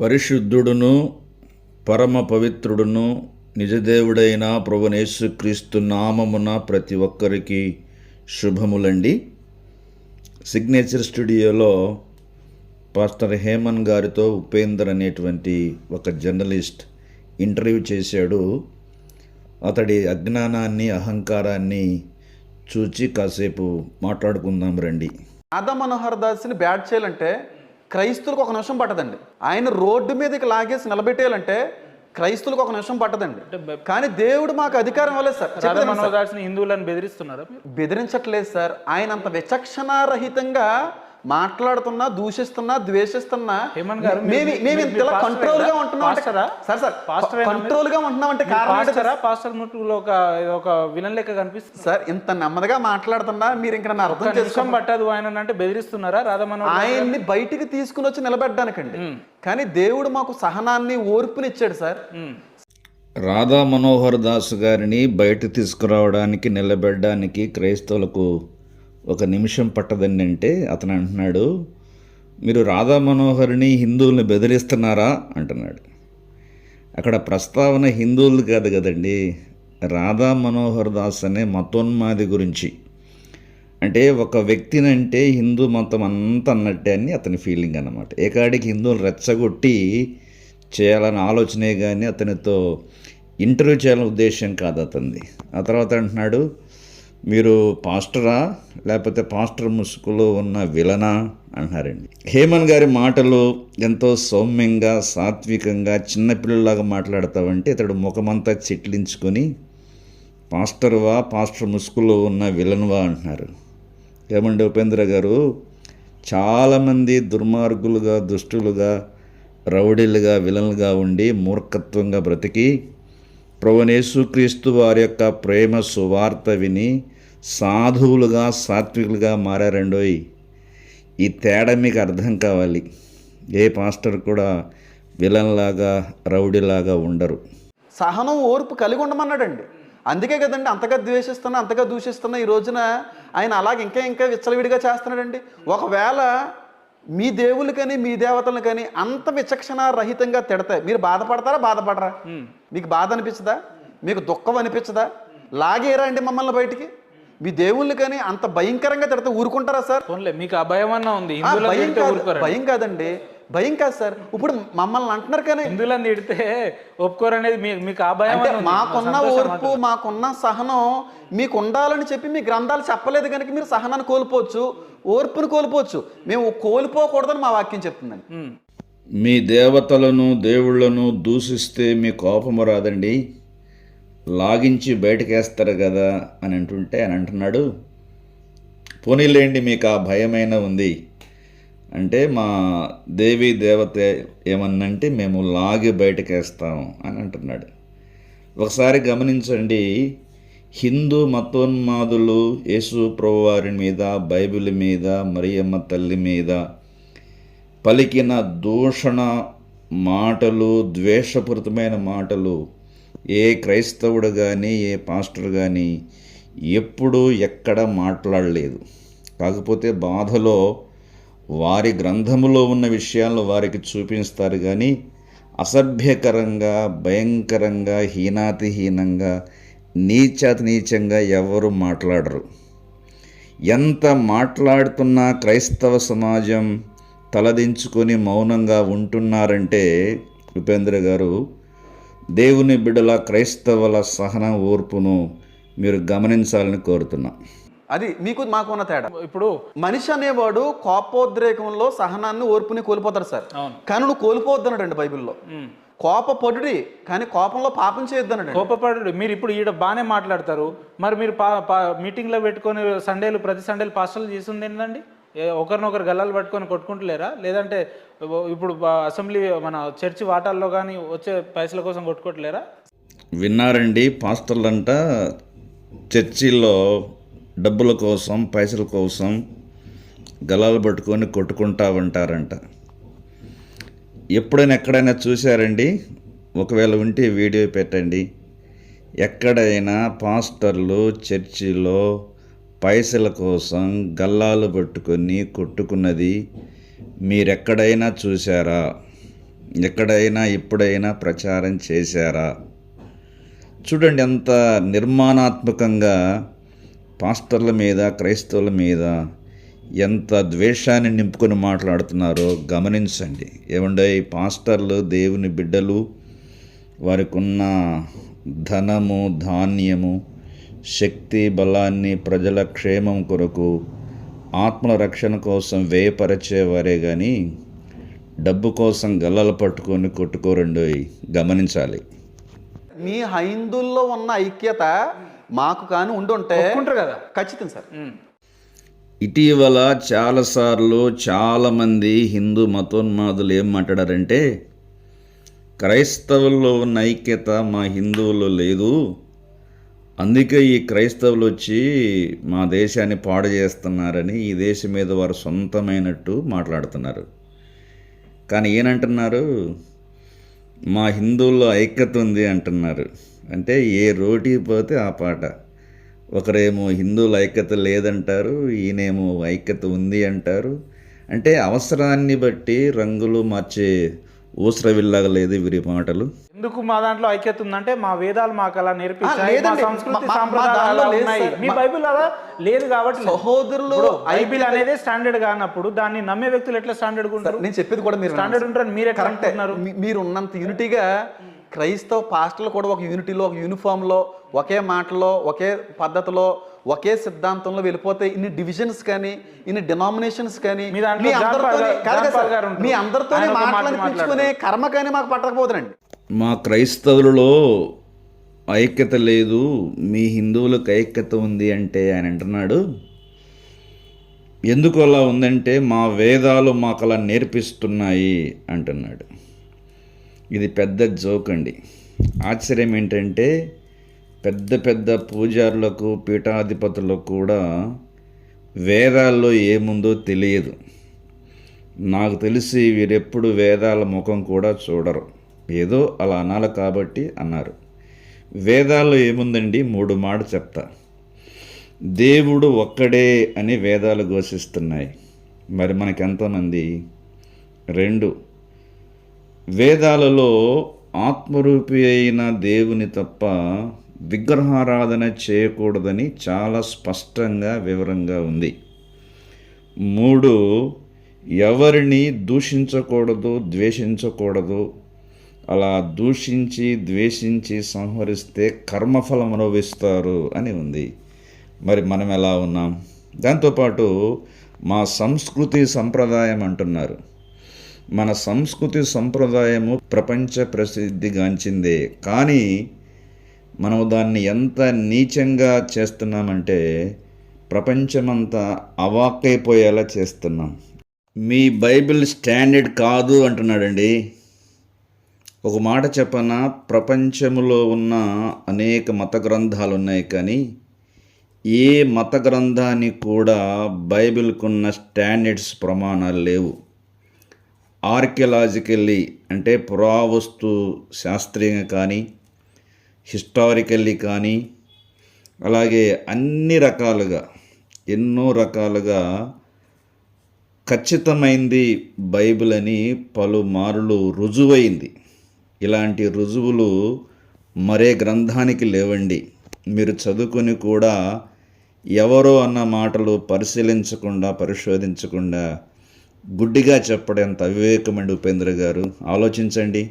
పరిశుద్ధుడును పరమ పవిత్రుడును నిజదేవుడైన ప్రభునేసుక్రీస్తు నామమున ప్రతి ఒక్కరికి శుభములండి. సిగ్నేచర్ స్టూడియోలో పాస్టర్ హేమన్ గారితో ఉపేందర్ అనేటువంటి ఒక జర్నలిస్ట్ ఇంటర్వ్యూ చేశాడు. అతడి అజ్ఞానాన్ని అహంకారాన్ని చూచి కాసేపు మాట్లాడుకుందాం రండి. రాధా మనోహర్ దాస్ని బ్యాట్ చేయాలంటే క్రైస్తువులకు ఒక నిమిషం పట్టదండి. ఆయన రోడ్డు మీదకి లాగేసి నిలబెట్టేయాలంటే క్రైస్తువులకు ఒక నిమిషం పట్టదండి. కానీ దేవుడు మాకు అధికారం ఇవ్వలేదు సార్. హిందువులను బెదిరిస్తున్నారా? బెదిరించట్లేదు సార్. ఆయన అంత విచక్షణారహితంగా మాట్లాడుతున్నా దూషిస్తున్నా ద్వేషిస్తున్నా మేము ఇంతలా కంట్రోల్గా? ఉంటున్నాం అంటే- పాస్టరా? Sir sir? కంట్రోల్గా ఉంటున్నాం అంటే కారణం పాస్టరా ఒక ఒక విలన్ లెక్క కనిపిస్తుంది సార్ ఇంత నెమ్మదిగా మాట్లాడుతున్నా మీరు ఇంకా నన్ను అర్థం చేసుకోండి పట్టదు ఆయన అంటే బెదిరిస్తున్నారా రాధా మనోహర్ దాస్? ఆయన్ని బయటికి తీసుకుని వచ్చి నిలబెట్టడానికండి కానీ దేవుడు మాకు సహనాన్ని ఓర్పుని ఇచ్చాడు సార్. రాధా మనోహర్ దాస్ గారిని బయట తీసుకురావడానికి నిలబెట్టడానికి క్రైస్తవులకు ఒక నిమిషం పట్టదండి అంటే అతను అంటున్నాడు మీరు రాధా మనోహర్ని హిందువుల్ని బెదిరిస్తున్నారా? అంటున్నాడు. అక్కడ ప్రస్తావన హిందువులు కాదు కదండి రాధా మనోహర్ దాస్ అనే మతోన్మాది గురించి. అంటే ఒక వ్యక్తినంటే హిందూ మతం అంతా అన్నట్టే అని అతని ఫీలింగ్ అన్నమాట. ఏకాడికి హిందువులు రెచ్చగొట్టి చేయాలని ఆలోచనే కానీ అతనితో ఇంటర్వ్యూ చేయాలని ఉద్దేశం కాదు అతనిది. ఆ తర్వాత అంటున్నాడు మీరు పాస్టరా లేకపోతే పాస్టర్ ముసుగులో ఉన్న విలనా అంటున్నారండి. హేమన్ గారి మాటలు ఎంతో సౌమ్యంగా సాత్వికంగా చిన్నపిల్లలాగా మాట్లాడతావంటే ఇతడు ముఖమంతా చిట్లించుకొని పాస్టర్వా పాస్టర్ ముసుగులో ఉన్న విలన్వా అంటున్నారు. ఏమండి ఉపేంద్ర గారు? చాలామంది దుర్మార్గులుగా దుష్టులుగా రౌడీలుగా విలన్లుగా ఉండి మూర్ఖత్వంగా బ్రతికి ప్రభునేసుక్రీస్తు వారి యొక్క ప్రేమ సువార్త విని సాధువులుగా సాత్వికులుగా మారారండోయ్. ఈ తేడా మీకు అర్థం కావాలి. ఏ పాస్టర్ కూడా విలన్లాగా రౌడీలాగా ఉండరు. సహనం ఓర్పు కలిగి ఉండమన్నాడండి. అందుకే కదండి అంతగా ద్వేషిస్తున్నా అంతగా దూషిస్తున్నా ఈ రోజున ఆయన అలాగ ఇంకా ఇంకా విచ్చలవిడిగా చేస్తున్నాడండి. ఒకవేళ మీ దేవుళ్ళకని మీ దేవతలను కానీ అంత విచక్షణ రహితంగా తిడతాయి. మీరు బాధపడతారా? బాధపడరా? మీకు బాధ అనిపించదా? మీకు దుఃఖం అనిపించదా? లాగేరా అండి మమ్మల్ని బయటికి? మీ దేవుళ్ళు కానీ అంత భయంకరంగా తిడతా ఊరుకుంటారా సార్? మీకు ఆ భయం అన్న ఉంది. భయం కాదండి. భయం కాదు సార్. ఇప్పుడు మమ్మల్ని అంటున్నారు కానీ హిందువులను తిడితే ఒప్పుకోరనేది మీ- మీకు ఆ భయం అంటే. మాకున్న ఓర్పు మాకున్న సహనం మీకు ఉండాలని చెప్పి మీ గ్రంథాలు చెప్పలేదు కనుక మీరు సహనాన్ని కోల్పోవచ్చు ఓర్పును కోల్పోవచ్చు. మేము కోల్పోకూడదని మా వాక్యం చెప్తుందండి. మీ దేవతలను దేవుళ్ళను దూషిస్తే మీ కోపము రాదండి. లాగించి బయటకేస్తారు కదా అని అంటుంటే అని అంటున్నాడు. పోనీలేండి మీకు ఆ భయమైన ఉంది. అంటే మా దేవి దేవత ఏమన్నంటే మేము లాగి బయటకేస్తాం అని అంటున్నాడు. ఒకసారి గమనించండి హిందూ మతోన్మాదులు యేసు ప్రభువారి మీద బైబిల్ మీద మరియమ్మ తల్లి మీద పలికిన దూషణ మాటలు ద్వేషపూరితమైన మాటలు ఏ క్రైస్తవుడు కానీ ఏ పాస్టర్ కానీ ఎప్పుడూ ఎక్కడ మాట్లాడలేదు. కాకపోతే బాధలో వారి గ్రంథములో ఉన్న విషయాలను వారికి చూపిస్తారు కానీ అసభ్యకరంగా భయంకరంగా హీనాతిహీనంగా నీచాతి నీచంగా ఎవరు మాట్లాడరు. ఎంత మాట్లాడుతున్నా క్రైస్తవ సమాజం తలదించుకొని మౌనంగా ఉంటున్నారంటే ఉపేంద్ర గారు దేవుని బిడల క్రైస్తవుల సహన ఓర్పును మీరు గమనించాలని కోరుతున్నా. అది మీకు మాకు ఉన్న తేడా. ఇప్పుడు మనిషి అనేవాడు కోపోద్రేకంలో సహనాన్ని ఓర్పుని కోల్పోతాడు సార్. అవును. కానీ నువ్వు కోల్పోవద్దన్నాడండి బైబిల్లో. కోపపడుడి కానీ కోపంలో పాపం చేయొద్దన్నాడు కోపపడు మీరు ఇప్పుడు ఈడ బాగానే మాట్లాడతారు. మరి మీరు పా పా- మీటింగ్లో పెట్టుకొని సండేలు ప్రతి సండేలు పాస్టర్లు చేసింది ఏంటండి ఒకరినొకరు గల్లాలు పట్టుకొని కొట్టుకుంటలేరా? లేదంటే ఇప్పుడు అసెంబ్లీ మన చర్చి వాటాల్లో కానీ వచ్చే పైసల కోసం కొట్టుకోవట్లేరా? విన్నారండి పాస్టర్లంట చర్చిల్లో డబ్బుల కోసం పైసల కోసం గలాలు పట్టుకొని కొట్టుకుంటా ఉంటారంట ఎప్పుడైనా ఎక్కడైనా చూశారండి? ఒకవేళ ఉంటే వీడియో పెట్టండి. ఎక్కడైనా పాస్టర్లు చర్చిలో పైసల కోసం గల్లాలు పట్టుకొని కొట్టుకున్నది మీరెక్కడైనా చూసారా ఎక్కడైనా ఎప్పుడైనా ప్రచారం చేశారా? చూడండి ఎంత నిర్మాణాత్మకంగా పాస్టర్ల మీద క్రైస్తవుల మీద ఎంత ద్వేషాన్ని నింపుకొని మాట్లాడుతున్నారో గమనించండి. ఏమండే పాస్టర్లు దేవుని బిడ్డలు వారికి ఉన్న ధనము ధాన్యము శక్తి బలాన్ని ప్రజల క్షేమం కొరకు ఆత్మల రక్షణ కోసం వేయపరచేవారే కానీ డబ్బు కోసం గల్లలు పట్టుకొని కొట్టుకోరండి గమనించాలి. మీ హైందుల్లో ఉన్న ఐక్యత మాకు కానీ ఉండుంటే కదా. ఖచ్చితం సార్. ఇటీవల చాలాసార్లు చాలామంది హిందూ మతోన్మాదులు ఏం మాట్లాడారంటే క్రైస్తవుల్లో ఉన్న ఐక్యత మా హిందువుల్లో లేదు. అందుకే ఈ క్రైస్తవులు వచ్చి మా దేశాన్ని పాడు చేస్తున్నారని ఈ దేశం మీద వారు సొంతమైనట్టు మాట్లాడుతున్నారు. కానీ ఏనంటున్నారు మా హిందువుల్లో ఐక్యత ఉంది అంటున్నారు. అంటే ఏ రోటీ పోతే ఆ పాట. ఒకరేమో హిందువుల ఐక్యత లేదంటారు ఈయనేమో ఐక్యత ఉంది అంటారు. అంటే అవసరాన్ని బట్టి రంగులు మార్చే ఊసరవిల్లాగలేదు వీరి మాటలు. ఎందుకు మా దాంట్లో ఐక్యత ఉందంటే మా వేదాలు మాకు అలా నేర్పించాయి మా. సంస్కృతి సాంప్రదాయాలు ఉన్నాయి. బైబిల్ అలా లేదు కాబట్టి. సహోదరులు బైబిల్ అనేది స్టాండర్డ్ కానప్పుడు దాన్ని నమ్మే వ్యక్తులు ఎట్లా స్టాండర్డ్ ఉంటారు? నేను చెప్పేది కూడా మీరు స్టాండర్డ్ ఉంటారని మీరు కరెక్టే. మీరు ఉన్నంత యూనిటీగా క్రైస్తవ పాస్టర్లు కూడా ఒక యూనిటీలో ఒక యూనిఫామ్లో ఒకే మాటలో ఒకే పద్ధతిలో ఒకే సిద్ధాంతంలో వెళ్ళిపోతే ఇన్ని డివిజన్స్ కానీ ఇన్ని డినామినేషన్స్ కానీ మీ దాంట్లో మీ అందరితోనే గారు- కాదు జాన్ కదా పాల్ సార్, గారు ఉంటారు. మీ అందరితోనే ఆయన ఒక మాట మాటలు అనిపించుకునే కర్మ కానీ మాకు పట్టకపోతుందండి మా క్రైస్తవులలో ఐక్యత లేదు మీ హిందువులకు ఐక్యత ఉంది అంటే ఆయన అంటున్నాడు. ఎందుకు అలా ఉందంటే మా వేదాలు మాకు అలా నేర్పిస్తున్నాయి అంటున్నాడు. ఇది పెద్ద జోక్ అండి. ఆశ్చర్యం ఏంటంటే పెద్ద పెద్ద పూజారులకు పీఠాధిపతులకు కూడా వేదాల్లో ఏముందో తెలియదు. నాకు తెలిసి వీరెప్పుడు వేదాల ముఖం కూడా చూడరు. ఏదో అలా అనాలి కాబట్టి అన్నారు. వేదాల్లో ఏముందండి? మూడు మాట చెప్తా. దేవుడు ఒక్కడే అని వేదాలు ఘోషిస్తున్నాయి. మరి మనకెంతమంది రెండు. వేదాలలో ఆత్మరూపి అయిన దేవుని తప్ప విగ్రహారాధన చేయకూడదని చాలా స్పష్టంగా వివరంగా ఉంది. మూడు. ఎవరిని దూషించకూడదు ద్వేషించకూడదు అలా దూషించి ద్వేషించి సంహరిస్తే కర్మఫలం అనుభవిస్తారు అని ఉంది. మరి మనం ఎలా ఉన్నాం? దాంతోపాటు మా సంస్కృతి సంప్రదాయం అంటున్నారు. మన సంస్కృతి సంప్రదాయము ప్రపంచ ప్రసిద్ధిగాంచిందే. కానీ మనం దాన్ని ఎంత నీచంగా చేస్తున్నామంటే ప్రపంచమంతా అవాక్కైపోయేలా చేస్తున్నాం. మీ బైబిల్ స్టాండర్డ్ కాదు అంటున్నాడండి. ఒక మాట చెప్పన? ప్రపంచంలో ఉన్న అనేక మత గ్రంథాలు ఉన్నాయి కానీ ఏ మత గ్రంథానికి కూడా బైబిల్కున్న స్టాండర్డ్స్ ప్రమాణాలు లేవు. ఆర్కియలాజికల్లీ అంటే పురావస్తు శాస్త్రీయంగా కానీ హిస్టారికల్లీ కానీ అలాగే అన్ని రకాలుగా ఎన్నో రకాలుగా ఖచ్చితమైంది బైబిల్ అని పలుమార్లు రుజువైంది. ఇలాంటి రుజువులు మరే గ్రంథానికి లేవండి. మీరు చదువుకొని కూడా ఎవరో అన్న మాటలు పరిశీలించకుండా పరిశోధించకుండా గుడ్డిగా చెప్పడం ఎంత అవివేకమండి ఉపేంద్ర గారు. ఆలోచించండి.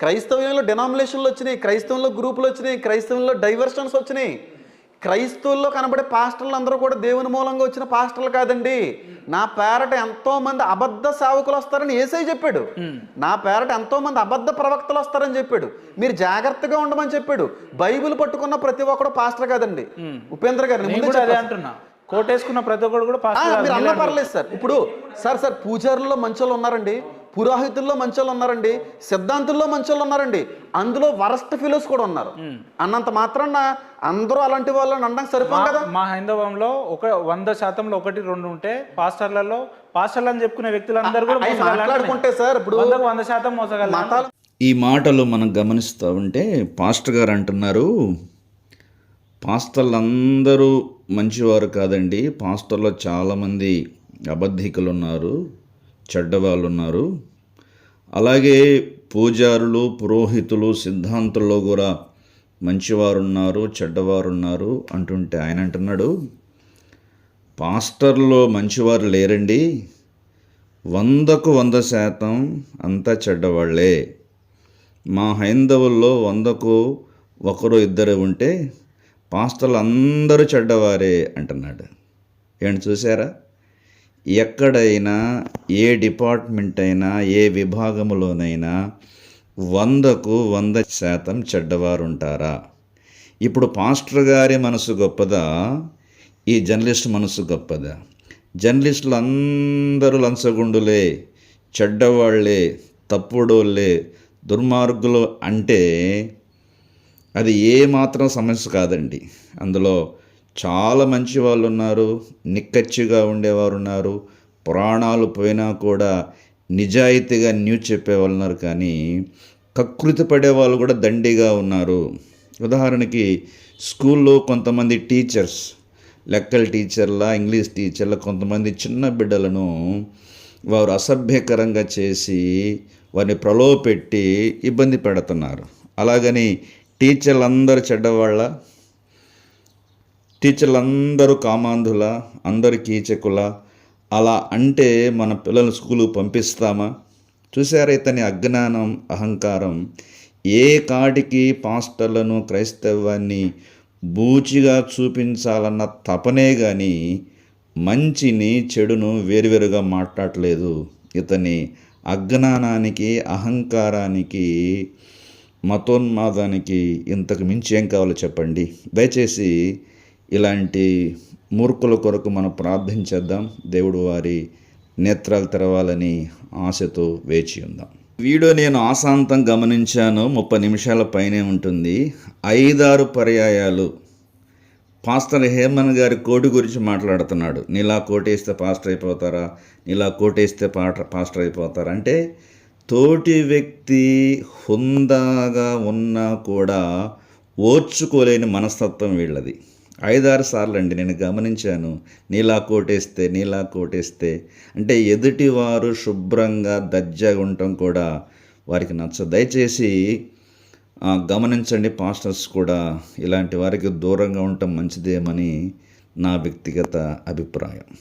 క్రైస్తవ్యంలో డినామినేషన్లు వచ్చినాయి క్రైస్తవంలో గ్రూపులు వచ్చినాయి క్రైస్తవంలో డైవర్షన్స్ వచ్చినాయి. క్రైస్తవుల్లో కనబడే పాస్టర్లు అందరూ కూడా దేవుని మూలంగా వచ్చిన పాస్టర్లు కాదండి. నా పేరట ఎంతో మంది అబద్ధ సేవకులు వస్తారని ఏసై చెప్పాడు. నా పేరట ఎంతో మంది అబద్ధ ప్రవక్తలు వస్తారని చెప్పాడు. మీరు జాగ్రత్తగా ఉండమని చెప్పాడు. బైబిల్ పట్టుకున్న ప్రతి ఒక్కడు పాస్టర్ కాదండి. ఉపేంద్ర గారిని ముందే. అంటున్నా. కోటేసుకున్న ప్రతి ఒక్కడు కూడా మీరు అన్న పర్లేదు సార్. ఇప్పుడు సార్ సార్ పూజారుల్లో మంచోళ్ళు ఉన్నారండి. పురోహితుల్లో మంచోళ్ళు ఉన్నారండి సిద్ధాంతుల్లో మంచోళ్ళు ఉన్నారండి. అందులో వరస్ట్ ఫిలోస్ కూడా ఉన్నారు. అన్నంత మాత్రాన అందరూ అలాంటి వాళ్ళని అనడానికి సరిపోదు కదా? మా హైందవంలో ఒక వంద శాతంలో ఒకటి రెండు ఉంటే పాస్టర్లలో పాస్టర్లు అని చెప్పుకునే వ్యక్తులందరూ కూడా మాట్లాడుకుంటే సార్ ఇప్పుడు వంద శాతం మోసగల ఈ మాటలు మనం గమనిస్తూ ఉంటే పాస్టర్ గారు అంటున్నారు పాస్టర్లు అందరూ మంచివారు కాదండి పాస్టర్లో చాలామంది అబద్ధికులు ఉన్నారు చెడ్డవాళ్ళు ఉన్నారు. అలాగే పూజారులు పురోహితులు సిద్ధాంతుల్లో కూడా మంచివారున్నారు చెడ్డవారున్నారు అంటుంటే ఆయన అంటున్నాడు పాస్టర్లో మంచివారు లేరండి. వందకు వంద శాతం అంతా చెడ్డవాళ్ళే. మా హైందవుల్లో వందకు ఒకరు ఇద్దరు ఉంటే పాస్టర్లు అందరూ చెడ్డవారే అంటున్నాడు. ఏంటి చూసారా ఎక్కడైనా ఏ డిపార్ట్మెంట్ అయినా ఏ విభాగంలోనైనా వందకు వంద శాతం చెడ్డవారు ఉంటారా ఇప్పుడు పాస్టర్ గారి మనసు గొప్పదా? ఈ జర్నలిస్ట్ మనసు గొప్పదా? జర్నలిస్టులు అందరూ లంచగుండులే చెడ్డవాళ్ళే తప్పుడోళ్ళే దుర్మార్గులు అంటే అది ఏ మాత్రం సమస్య కాదండి. అందులో చాలా మంచి వాళ్ళు ఉన్నారు నిక్కచ్చిగా ఉండేవారు ఉన్నారు ప్రాణాలు పోయినా కూడా నిజాయితీగా న్యూస్ చెప్పేవాళ్ళు ఉన్నారు కానీ కకృతి పడే వాళ్ళు కూడా దండిగా ఉన్నారు. ఉదాహరణకి స్కూల్లో కొంతమంది టీచర్స్ లెక్కల టీచర్ల ఇంగ్లీష్ టీచర్ల కొంతమంది చిన్న బిడ్డలను వారు అసభ్యకరంగా చేసి వారిని ప్రలోభపెట్టి ఇబ్బంది పెడుతున్నారు. అలాగని టీచర్లందరూ చెడ్డవాళ్ళ టీచర్లు అందరూ కామాంధుల అందరు కీచకుల అలా అంటే మన పిల్లలు స్కూలు పంపిస్తామా? చూసారా ఇతని అజ్ఞానం అహంకారం? ఏ కాటికి పాస్టర్లను క్రైస్తవాన్ని బూచిగా చూపించాలన్న తపనే కానీ మంచిని చెడును వేరువేరుగా మాట్లాడలేదు. ఇతని అజ్ఞానానికి అహంకారానికి మతోన్మాదానికి ఇంతకు మించి ఏం కావాలో చెప్పండి. దయచేసి ఇలాంటి మూర్ఖుల కొరకు మనం ప్రార్థించేద్దాం. దేవుడు వారి నేత్రాలు తెరవాలని ఆశతో వేచి ఉందాం. వీడియో నేను ఆశాంతం గమనించాను. ముప్పై నిమిషాల పైనే ఉంటుంది. ఐదారు పర్యాయాలు. పాస్టర్ హేమన్ గారి కోటి గురించి మాట్లాడుతున్నాడు. నీలా కోటేస్తే పాస్టర్ అయిపోతారా? నీలా కోటేస్తే పాట పాస్టర్ అయిపోతారా? అంటే తోటి వ్యక్తి హుందాగా ఉన్నా కూడా ఓర్చుకోలేని మనస్తత్వం వీళ్ళది. ఐదారు సార్లు అండి నేను గమనించాను. నీలా కోటేస్తే నీలా కోటేస్తే. అంటే ఎదుటివారు శుభ్రంగా దర్జాగా ఉండటం కూడా వారికి నచ్చ దయచేసి గమనించండి పాస్టర్స్ కూడా ఇలాంటి వారికి దూరంగా ఉండటం మంచిదేమని నా వ్యక్తిగత అభిప్రాయం.